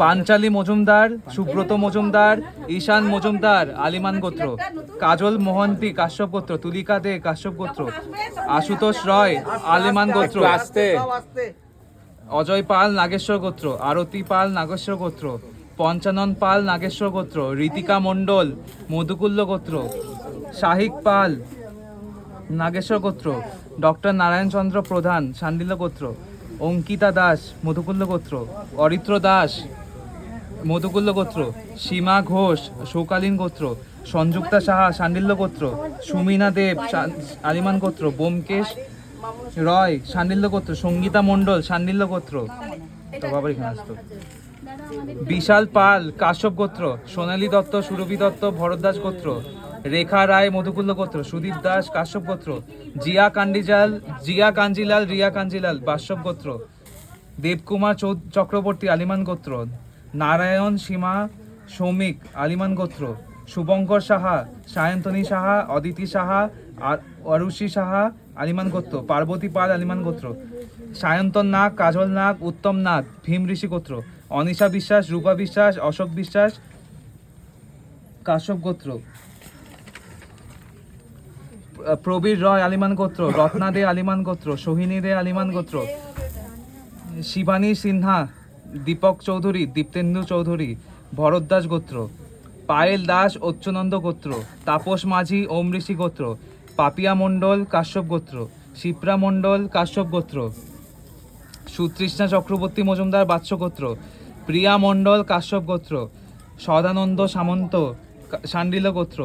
পাঞ্চালী মজুমদার সুব্রত মজুমদার ঈশান মজুমদার আলিমান গোত্র কাজল মোহন্তি কাশ্যপ গোত্র তুলিকা দে কাশ্যপ গোত্র আশুতোষ রয় আলিমান গোত্র অজয় পাল নাগেশ্বর গোত্র আরতি পাল নাগেশ্বর গোত্র পঞ্চানন পাল নাগেশ্বর গোত্র ঋতিকা মণ্ডল মধুকুল্ল গোত্র শাহিক পাল নাগেশ্বর গোত্র ডক্টর নারায়ণচন্দ্র প্রধান শান্ডিল্য গোত্র অঙ্কিতা দাস, মধুকুল্ল গোত্র। অরিত্র দাস, মধুকুল্ল গোত্র। সীমা ঘোষ শৌকালীন গোত্র। সংযুক্তা সাহা, সান্ডিল্য গোত্র। সুমিনা দেব আলিমান গোত্র। বোমকেশ রয়, সান্ডিল্য গোত্র। সঙ্গীতা মণ্ডল শান্ডিল্য গোত্র। বাবার এখানে আসতো। বিশাল পাল, কাশ্যপ গোত্র। সোনালী দত্ত, সুরভি দত্ত ভরদ্দাস গোত্র। রেখা রায় মধুকুল্ল গোত্র, সুদীপ দাস, কাশ্যপ গোত্র, জিয়া কান্ডিজাল, জিয়া কাঞ্জিলাল, রিয়া কাঞ্জিলাল বাস্যপ গোত্র, দেবকুমার চক্রবর্তী, আলিমান গোত্র, নারায়ণ সীমা, সৌমিক, আলিমান গোত্র, শুভঙ্কর সাহা, সায়ন্তনী সাহা, অদিতি সাহা, আর অরুষি সাহা, আলিমান গোত্র, পার্বতী পাল, আলিমান গোত্র, সায়ন্তন নাগ, কাজল নাগ, উত্তম নাগ, ভীম ঋষি গোত্র, অনিশা বিশ্বাস, রূপা বিশ্বাস, অশোক বিশ্বাস, কাশ্যপ গোত্র প্রবীর রয় আলিমান গোত্র, রত্না দে আলিমান গোত্র, সোহিনী দে আলিমান গোত্র, শিবানী সিনহা, দীপক চৌধুরী, দীপ্তেন্দু চৌধুরী ভরদ্দাস গোত্র, পায়েল দাস অচ্যুনন্দ গোত্র, তাপস মাঝি ঋষি গোত্র, পাপিয়া মণ্ডল কাশ্যপ গোত্র, শিপ্রা মণ্ডল কাশ্যপ গোত্র, সুতৃষ্ণা চক্রবর্তী মজুমদার বাৎস গোত্র, প্রিয়া মণ্ডল কাশ্যপ গোত্র, সদানন্দ সামন্ত শাণ্ডিল্য গোত্র,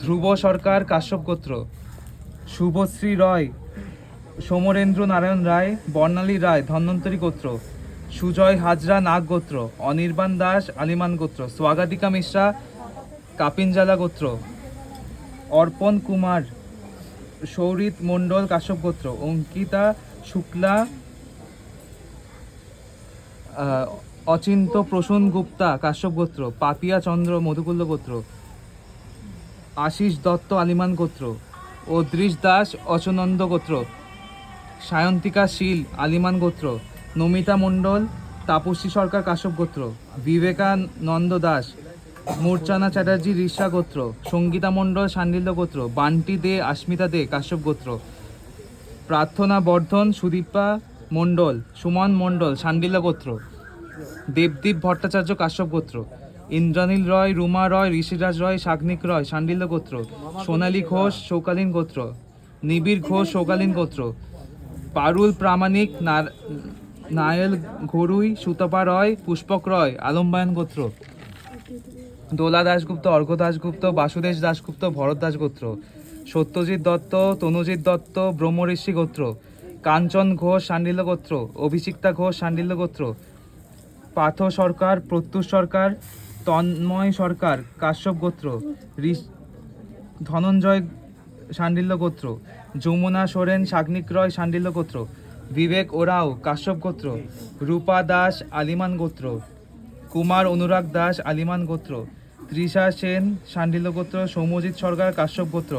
ধ্রুব সরকার কাশ্যপ গোত্র শুভশ্রী রয়, সমরেন্দ্র নারায়ণ রায়, বর্ণালী রায়, ধন্বন্তরী গোত্র, সুজয় হাজরা নাগ গোত্র, অনির্বাণ দাস, আলিমান গোত্র, স্বাগতিকা মিশ্রা, কাপিনজালা গোত্র, অর্পণ কুমার, সৌরিত মণ্ডল কাশ্যপ গোত্র, অঙ্কিতা শুক্লা অচিন্ত প্রসূন গুপ্তা কাশ্যপ গোত্র, পাপিয়া চন্দ্র মধুকুল্ল গোত্র, আশিস দত্ত আলিমান গোত্র অদৃশ দাস অচনন্দ গোত্র, সায়ন্তিকা শীল আলিমান গোত্র, নমিতা মণ্ডল তাপসী সরকার কাশ্যপ গোত্র, বিবেকানন্দ দাস, মূর্ছানা চ্যাটার্জি ঋষা গোত্র, সঙ্গীতা মণ্ডল শান্ডিল্য গোত্র, বান্টি দে আস্মিতা দে কাশ্যপ গোত্র, প্রার্থনা বর্ধন সুদীপা মণ্ডল, সুমন মণ্ডল শান্ডিল্য গোত্র, দেবদীপ ভট্টাচার্য কাশ্যপ গোত্র ইন্দ্রানীল রয়, রুমা রয়, ঋষিরাজ রয়, শাগ্নিক রয়, শান্ডিল্য গোত্র, সোনালী ঘোষ, শৌকালীন গোত্র, নিবিড় ঘোষ, শৌকালীন গোত্র, পারুল প্রামাণিক নায়েল ঘরুই, সুতপা রয়, পুষ্পক রয়, আলম্বায়ন গোত্র, দোলা দাশগুপ্ত, অর্ঘ্য দাশগুপ্ত, বাসুদেশ দাশগুপ্ত, ভরত দাশগোত্র সত্যজিৎ দত্ত, তনুজিৎ দত্ত, ব্রহ্মঋষি গোত্র, কাঞ্চন ঘোষ, শান্ডিল্য গোত্র, অভিষিক্তা ঘোষ, শান্ডিল্য গোত্র পার্থ সরকার, প্রত্যুষ সরকার তন্ময় সরকার, কাশ্যপ গোত্র ধনঞ্জয় শান্ডিল্য গোত্র, যমুনা সোরেন শাগ্নিক রয় শান্ডিল্য গোত্র, বিবেক ওরাও কাশ্যপ গোত্র, রূপা দাস আলিমান গোত্র, কুমার অনুরাগ দাস আলিমান গোত্র, তৃষা সেন শান্ডিল্য গোত্র, সৌম্যজিৎ সরকার কাশ্যপ গোত্র,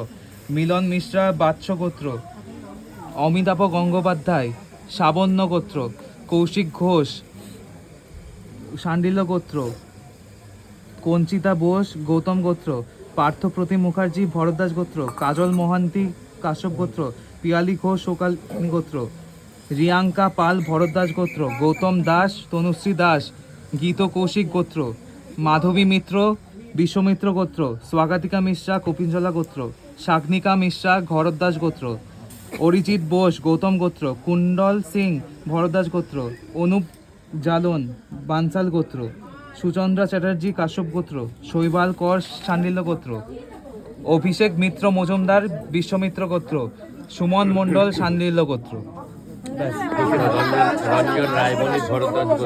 মিলন মিশ্রা বাৎস গোত্র, অমিতাভ গঙ্গোপাধ্যায় সাবন্য গোত্র, কৌশিক ঘোষ শান্ডিল্য গোত্র কঞ্চিতা বোস, গৌতম গোত্র, পার্থ প্রতিম মুখার্জি ভরদ্দাস গোত্র, কাজল মহান্তি, কাশ্যপ গোত্র, পিয়ালি ঘোষ শোকালী গোত্র, রিয়াঙ্কা পাল ভরদ্দাস গোত্র, গৌতম দাস, তনুশ্রী দাস, গীত কৌশিক গোত্র, মাধবী মিত্র, বিশ্বমিত্র গোত্র, স্বাগতিকা মিশ্রা কপিঞ্জলা গোত্র, শাগ্নিকা মিশ্রা ভরদ্দাস গোত্র, অরিজিৎ বোস, গৌতম গোত্র, কুণ্ডল সিং ভরদ্দাস গোত্র, অনুপ জালন বানসাল গোত্র সুচন্দ্রা চ্যাটার্জি, কাশ্যপ গোত্র, শৈবাল কর সান্ডিল্য গোত্র, অভিষেক মিত্র মজুমদার, বিশ্বমিত্র গোত্র, সুমন মণ্ডল সান্ডিল্য গোত্র।